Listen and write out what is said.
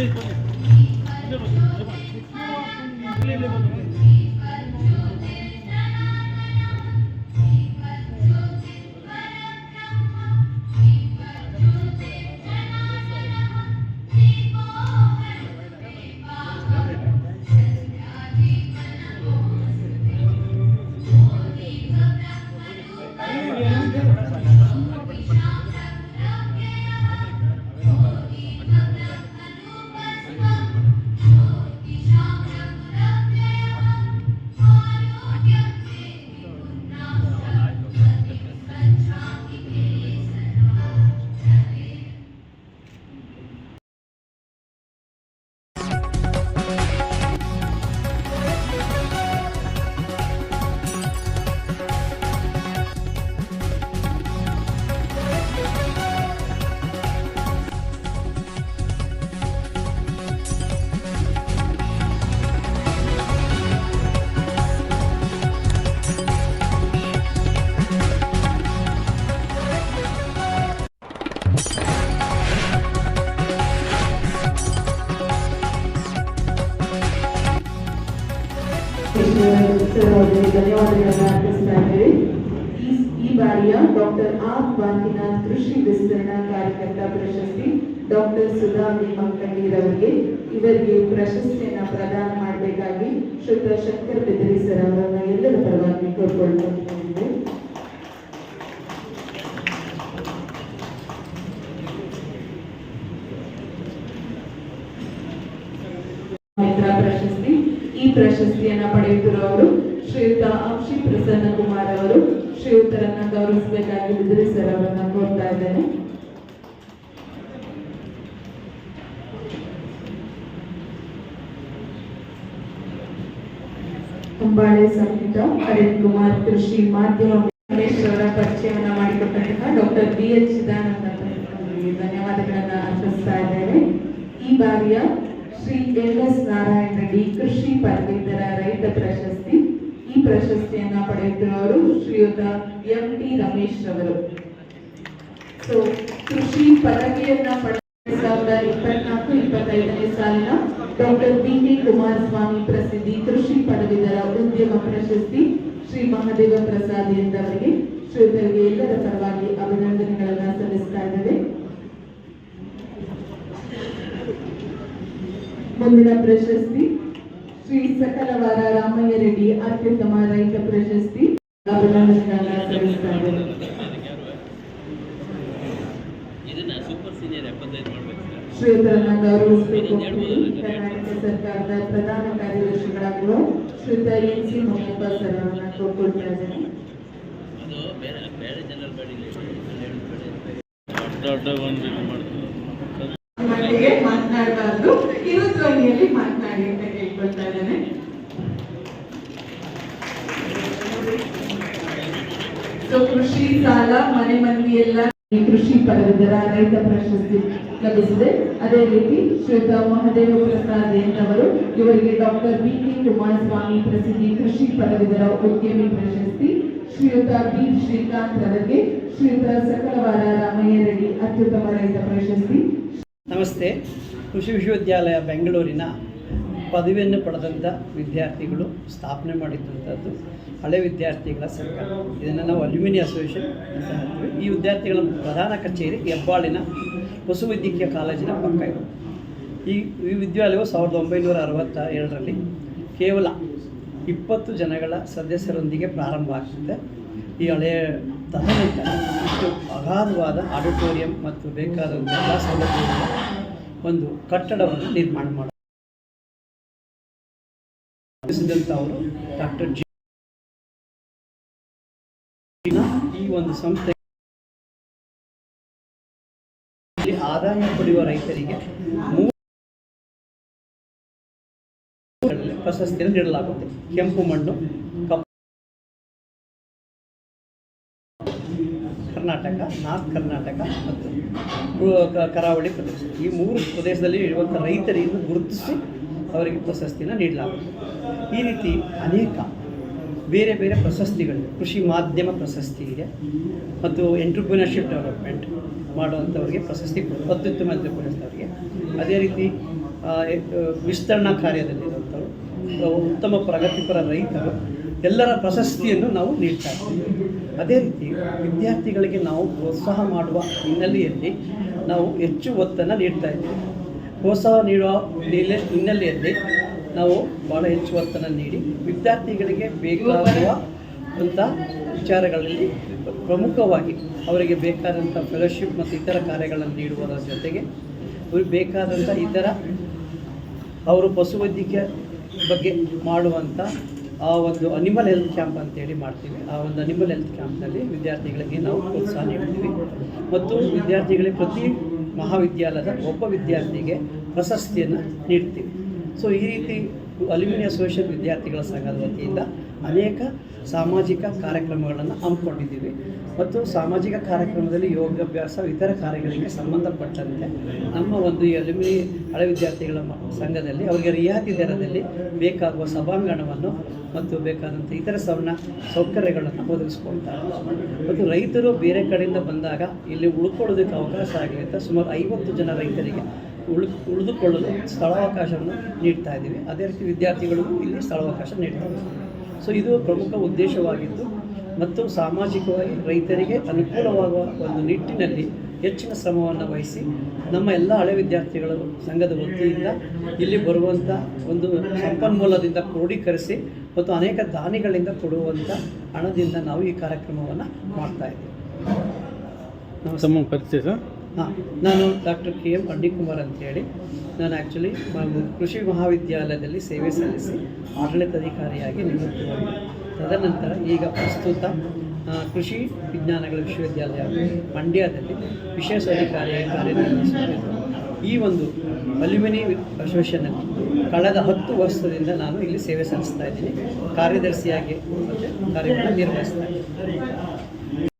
Thank you. ಧನ್ಯವಾದಗಳನ್ನು ಅರ್ಪಿಸ್ತಾ ಇದ್ದೇವೆ. ಈ ಬಾರಿಯ ಡಾಕ್ಟರ್ ಆರ್ ವಾಂತಿನಾಥ್ ಕೃಷಿ ವಿಸ್ತರಣಾ ಕಾರ್ಯಕರ್ತ ಪ್ರಶಸ್ತಿ ಡಾಕ್ಟರ್ ಸುಧಾ ಅವರಿಗೆ. ಇವರಿಗೆ ಪ್ರಶಸ್ತಿಯನ್ನು ಪ್ರದಾನ ಮಾಡಬೇಕಾಗಿ ಶ್ರೀಯುತ ಶಂಕರ್ ಬೆದರಿ ಸರ್ ಅವರನ್ನ ಎಲ್ಲರ ಪರವಾಗಿ ಕೋರ್ಕೊಳ್ಕೊಂಡಿದ್ದೇವೆ ಮಿತ್ರ ಪ್ರಶಸ್ತಿ ಈ ಪ್ರಶಸ್ತಿಯನ್ನ ಪಡೆಯುತ್ತಿರುವವರು ಶ್ರೀಯುತ ಅಂಶಿ ಪ್ರಸನ್ನ ಕುಮಾರ್ ಅವರು ಶ್ರೀಯುತರನ್ನ ಗೌರವಿಸಬೇಕಾಗಿ ಬಿದ್ರಿ ಸರ್ ಅವರನ್ನ ಕೋರ್ತಾ ಇದ್ದೇನೆ. ಕುಂಬಾಳೆ ಸಂಗೀತ ಅರಿತ್ ಕುಮಾರ್ ಕೃಷಿ ಮಾಧ್ಯಮ ರಮೇಶ್ ಅವರ ಪರಿಚಯವನ್ನ ಮಾಡಿಕೊಟ್ಟಂತಹ ಡಾಕ್ಟರ್ ಬಿ ಎಚ್ ಚಿದಾನಂದ ಧನ್ಯವಾದಗಳನ್ನ ಅರ್ಪಿಸ್ತಾ ಇದ್ದೇವೆ ಈ ಬಾರಿಯ ಶ್ರೀ ಎಲ್ ಎಸ್ ನಾರಾಯಣ ರೆಡ್ಡಿ ಕೃಷಿ ಪದವೀಧರ ರೈತ ಪ್ರಶಸ್ತಿ. ಈ ಪಡೆಯುತ್ತಿರುವವರು ಶ್ರೀಯುತ ಎಂ ಟಿ ರಮೇಶ್ ರವರು. ಸೊ ಕೃಷಿ ಪದವಿಯನ್ನ ಪಡೆದ ಸಾವಿರದ ಇಪ್ಪತ್ನಾಲ್ಕು ಇಪ್ಪತ್ತೈದನೇ ಸಾಲಿನ ಡಾಕ್ಟರ್ ಬಿ ಕೆ ಕುಮಾರಸ್ವಾಮಿ ಪ್ರಸಿದ್ಧಿ ಕೃಷಿ ಪದವೀಧರ ಉದ್ಯಮ ಪ್ರಶಸ್ತಿ ಶ್ರೀ ಮಹಾದೇವ ಪ್ರಸಾದ್ ಎಂದವರಿಗೆ ಶ್ರೀಯುತರಿಗೆ ಎಲ್ಲರ ಪರವಾಗಿ ಅಭಿನಂದನೆಗಳನ್ನು ಸಲ್ಲಿಸ್ತಾ ಇದ್ದೇವೆ. ಮುಂದಿನ ಪ್ರಶಸ್ತಿ ಶ್ರೀ ಸಕಲವಾರ ರಾಮಯ್ಯ ರೆಡ್ಡಿ ಅತ್ಯುತ್ತಮ ರೈತ ಪ್ರಶಸ್ತಿ ಶ್ರೀಯುತರನ್ನ ಗೌರವಿಸಬೇಕು. ಕರ್ನಾಟಕ ಸರ್ಕಾರದ ಪ್ರಧಾನ ಕಾರ್ಯದರ್ಶಿಗಳಾಗಿರುವ ಶ್ರೀಯುತ ಎನ್ ಸಿ ಮುನಿಯಪ್ಪ ಸರ್ ಅವರನ್ನ ಕೋರ್ಕೊಳ್ತಾ ಇದ್ದೇನೆ ಅದು ಬೇರೆ ಬೇರೆ ದೊಡ್ಡ ಒಂದು ಸೊ ಕೃಷಿ ಸಾಲ, ಮನೆ ಮಂದಿ ಎಲ್ಲ ಕೃಷಿ ಪದವೀಧರ ರೈತ ಪ್ರಶಸ್ತಿ ಲಭಿಸಿದೆ. ಅದೇ ರೀತಿ ಶ್ವೇತಾ ಮಹದೇವ ಪ್ರಸಾದ್ ಎಂತವರು ಇವರಿಗೆ ಡಾಕ್ಟರ್ ಬಿ ಕೆ ಕುಮಾರಸ್ವಾಮಿ ಪ್ರಸಿದ್ಧಿ ಕೃಷಿ ಪದವೀಧರ ಉದ್ಯಮಿ ಪ್ರಶಸ್ತಿ. ಶ್ರೀಯುತ ಬಿ ಶ್ರೀಕಾಂತ್ ಅವರಿಗೆ ಶ್ರೀಯುತ ಸಕಲವಾರ ರಾಮಯ್ಯ ರೆಡ್ಡಿ ಅತ್ಯುತ್ತಮ ರೈತ ಪ್ರಶಸ್ತಿ. ನಮಸ್ತೆ. ಕೃಷಿ ವಿಶ್ವವಿದ್ಯಾಲಯ ಬೆಂಗಳೂರಿನ ಪದವಿಯನ್ನು ಪಡೆದಂಥ ವಿದ್ಯಾರ್ಥಿಗಳು ಸ್ಥಾಪನೆ ಮಾಡಿದ್ದಂಥದ್ದು ಹಳೆ ವಿದ್ಯಾರ್ಥಿಗಳ ಸರ್ಕಾರ ಇದನ್ನು ನಾವು ಅಲ್ಯೂಮಿನಿ ಅಸೋಸಿಯೇಷನ್ ಅಂತ ಹೇಳ್ತೀವಿ. ಈ ವಿದ್ಯಾರ್ಥಿಗಳ ಪ್ರಧಾನ ಕಚೇರಿ ಹೆಬ್ಬಾಳಿನ ಪಶುವೈದ್ಯಕೀಯ ಕಾಲೇಜಿನ ಪಕ್ಕ ಇದೆ. ಈ ಈ ವಿದ್ಯಾಲಯವು ಸಾವಿರದ ಒಂಬೈನೂರ ಅರವತ್ತ ಎರಡರಲ್ಲಿ ಕೇವಲ ಇಪ್ಪತ್ತು ಜನಗಳ ಸದಸ್ಯರೊಂದಿಗೆ ಪ್ರಾರಂಭ ಆಗ್ತದೆ. ಈ ಹಳೆಯ ತದನಂತರ ಇಷ್ಟು ಅಗಾಧವಾದ ಆಡಿಟೋರಿಯಂ ಮತ್ತು ಬೇಕಾದ ಎಲ್ಲ ಸೌಲಭ್ಯಗಳ ಒಂದು ಕಟ್ಟಡವನ್ನು ನಿರ್ಮಾಣ ಮಾಡಿ ಅವರು ಡಾಕ್ಟರ್ ಜಿ. ಈ ಒಂದು ಸಂಸ್ಥೆ ಆದಾಯ ಪಡೆಯುವ ರೈತರಿಗೆ ಪ್ರಶಸ್ತಿಯನ್ನು ನೀಡಲಾಗುತ್ತೆ. ಕೆಂಪು ಮಣ್ಣು ಕರ್ನಾಟಕ, ನಾರ್ತ್ ಕರ್ನಾಟಕ ಮತ್ತು ಕರಾವಳಿ ಪ್ರದೇಶ. ಈ ಮೂರು ಪ್ರದೇಶದಲ್ಲಿ ಇರುವಂಥ ರೈತರಿಂದ ಗುರುತಿಸಿ ಅವರಿಗೆ ಪ್ರಶಸ್ತಿನ ನೀಡಲಾಗುತ್ತದೆ ಈ ರೀತಿ ಅನೇಕ ಬೇರೆ ಬೇರೆ ಪ್ರಶಸ್ತಿಗಳು, ಕೃಷಿ ಮಾಧ್ಯಮ ಪ್ರಶಸ್ತಿ ಇದೆ ಮತ್ತು ಎಂಟ್ರಪ್ರಿನರ್ಶಿಪ್ ಡೆವಲಪ್ಮೆಂಟ್ ಮಾಡುವಂಥವ್ರಿಗೆ ಪ್ರಶಸ್ತಿ ಅತ್ಯುತ್ತಮ ಎಂಟ್ರಪ್ರಿನರ್ಸ್ನವರಿಗೆ ಅದೇ ರೀತಿ ವಿಸ್ತರಣಾ ಕಾರ್ಯದಲ್ಲಿರುವಂಥವ್ರು ಉತ್ತಮ ಪ್ರಗತಿಪರ ರೈತರು, ಎಲ್ಲರ ಪ್ರಶಸ್ತಿಯನ್ನು ನಾವು ನೀಡ್ತಾ ಇದ್ದೀವಿ. ಅದೇ ರೀತಿ ವಿದ್ಯಾರ್ಥಿಗಳಿಗೆ ನಾವು ಪ್ರೋತ್ಸಾಹ ಮಾಡುವ ಹಿನ್ನೆಲೆಯಲ್ಲಿ ನಾವು ಹೆಚ್ಚು ಒತ್ತನ್ನು ನೀಡ್ತಾ ಇದ್ದೀವಿ. ಪ್ರೋತ್ಸಾಹ ನೀಡುವ ನಿಲೆ ಹಿನ್ನೆಲೆಯಲ್ಲಿ ನಾವು ಭಾಳ ಹೆಚ್ಚು ಒತ್ತನ್ನು ನೀಡಿ ವಿದ್ಯಾರ್ಥಿಗಳಿಗೆ ಬೇಕಾಗುವ ಅಂಥ ವಿಚಾರಗಳಲ್ಲಿ ಪ್ರಮುಖವಾಗಿ ಅವರಿಗೆ ಬೇಕಾದಂಥ ಫೆಲೋಶಿಪ್ ಮತ್ತು ಇತರ ಕಾರ್ಯಗಳನ್ನು ನೀಡುವುದರ ಜೊತೆಗೆ ಅವ್ರಿಗೆ ಬೇಕಾದಂಥ ಇತರ ಅವರು ಪಶುವೈದ್ಯಕೀಯ ಬಗ್ಗೆ ಮಾಡುವಂಥ ಆ ಒಂದು ಅನಿಮಲ್ ಹೆಲ್ತ್ ಕ್ಯಾಂಪ್ ಅಂತೇಳಿ ಮಾಡ್ತೀವಿ. ಆ ಒಂದು ಅನಿಮಲ್ ಹೆಲ್ತ್ ಕ್ಯಾಂಪ್ನಲ್ಲಿ ವಿದ್ಯಾರ್ಥಿಗಳಿಗೆ ನಾವು ಪ್ರೋತ್ಸಾಹ ನೀಡ್ತೀವಿ. ಮತ್ತು ವಿದ್ಯಾರ್ಥಿಗಳಿಗೆ ಪ್ರತಿ ಮಹಾವಿದ್ಯಾಲಯದ ಒಬ್ಬ ವಿದ್ಯಾರ್ಥಿಗೆ ಪ್ರಶಸ್ತಿಯನ್ನು ನೀಡ್ತೀವಿ. ಸೊ ಈ ರೀತಿ ಅಲ್ಯೂಮಿನಿ ಅಸೋಸಿಯೇಷನ್ ವಿದ್ಯಾರ್ಥಿಗಳ ಸಂಘದ ವತಿಯಿಂದ ಅನೇಕ ಸಾಮಾಜಿಕ ಕಾರ್ಯಕ್ರಮಗಳನ್ನು ಹಮ್ಮಿಕೊಂಡಿದ್ದೀವಿ. ಮತ್ತು ಸಾಮಾಜಿಕ ಕಾರ್ಯಕ್ರಮದಲ್ಲಿ ಯೋಗಾಭ್ಯಾಸ, ಇತರ ಕಾರ್ಯಗಳಿಗೆ ಸಂಬಂಧಪಟ್ಟಂತೆ ನಮ್ಮ ಒಂದು ಈ ಅಲ್ಯೂಮಿನಿ ಹಳೆ ವಿದ್ಯಾರ್ಥಿಗಳ ಸಂಘದಲ್ಲಿ, ಅವರಿಗೆ ರಿಯಾಯಿತಿ ದರದಲ್ಲಿ ಬೇಕಾಗುವ ಸಭಾಂಗಣವನ್ನು ಮತ್ತು ಬೇಕಾದಂಥ ಇತರ ಸವರ್ಣ ಸೌಕರ್ಯಗಳನ್ನು ಒದಗಿಸ್ಕೊಳ್ತಾರೆ ಮತ್ತು ರೈತರು ಬೇರೆ ಕಡೆಯಿಂದ ಬಂದಾಗ ಇಲ್ಲಿ ಉಳ್ಕೊಳ್ಳೋದಕ್ಕೆ ಅವಕಾಶ ಆಗಲಿ ಅಂತ ಸುಮಾರು ಐವತ್ತು ಜನ ರೈತರಿಗೆ ಉಳ್, ಉಳಿದುಕೊಳ್ಳಲು ಸ್ಥಳಾವಕಾಶವನ್ನು ನೀಡ್ತಾ ಇದ್ದೀವಿ. ಅದೇ ರೀತಿ ವಿದ್ಯಾರ್ಥಿಗಳಿಗೂ ಇಲ್ಲಿ ಸ್ಥಳಾವಕಾಶ ನೀಡ್ತಾ ಇದ್ದೀವಿ. ಸೊ ಇದು ಪ್ರಮುಖ ಉದ್ದೇಶವಾಗಿದ್ದು ಮತ್ತು ಸಾಮಾಜಿಕವಾಗಿ ರೈತರಿಗೆ ಅನುಕೂಲವಾಗುವ ಒಂದು ನಿಟ್ಟಿನಲ್ಲಿ ಹೆಚ್ಚಿನ ಶ್ರಮವನ್ನು ವಹಿಸಿ ನಮ್ಮ ಎಲ್ಲ ಹಳೆ ವಿದ್ಯಾರ್ಥಿಗಳು ಸಂಘದ ವತಿಯಿಂದ ಇಲ್ಲಿ ಬರುವಂಥ ಒಂದು ಸಂಪನ್ಮೂಲದಿಂದ ಕ್ರೋಢೀಕರಿಸಿ ಮತ್ತು ಅನೇಕ ದಾನಿಗಳಿಂದ ಕೊಡುವಂಥ ಹಣದಿಂದ ನಾವು ಈ ಕಾರ್ಯಕ್ರಮವನ್ನು ಮಾಡ್ತಾ ಇದ್ದೀವಿ. ತಮ್ಮ ಪರಿಚಯ ಸರ್? ಹಾಂ ನಾನು ಡಾಕ್ಟರ್ ಕೆ ಎಂ ಪಂಡಿಕುಮಾರ್ ಅಂತೇಳಿ. ನಾನು ಆ್ಯಕ್ಚುಲಿ ಕೃಷಿ ಮಹಾವಿದ್ಯಾಲಯದಲ್ಲಿ ಸೇವೆ ಸಲ್ಲಿಸಿ ಆಡಳಿತಾಧಿಕಾರಿಯಾಗಿ ನಿವೃತ್ತಿಗೊಂಡೆ ತದನಂತರ ಈಗ ಪ್ರಸ್ತುತ ಕೃಷಿ ವಿಜ್ಞಾನಗಳ ವಿಶ್ವವಿದ್ಯಾಲಯ ಮಂಡ್ಯದಲ್ಲಿ ವಿಶೇಷ ಅಧಿಕಾರಿಯಾಗಿ ಕಾರ್ಯನಿರ್ವಹಿಸುತ್ತಿದ್ದು ಈ ಒಂದು ಅಲ್ಯೂಮಿನಿ ಅಸೋಸಿಯೇಷನಲ್ಲಿ ಕಳೆದ ಹತ್ತು ವರ್ಷದಿಂದ ನಾನು ಇಲ್ಲಿ ಸೇವೆ ಸಲ್ಲಿಸ್ತಾ ಇದ್ದೀನಿ. ಕಾರ್ಯದರ್ಶಿಯಾಗಿ ಮತ್ತು ಕಾರ್ಯವನ್ನು ನಿರ್ವಹಿಸ್ತಾ ಇದ್ದೀನಿ.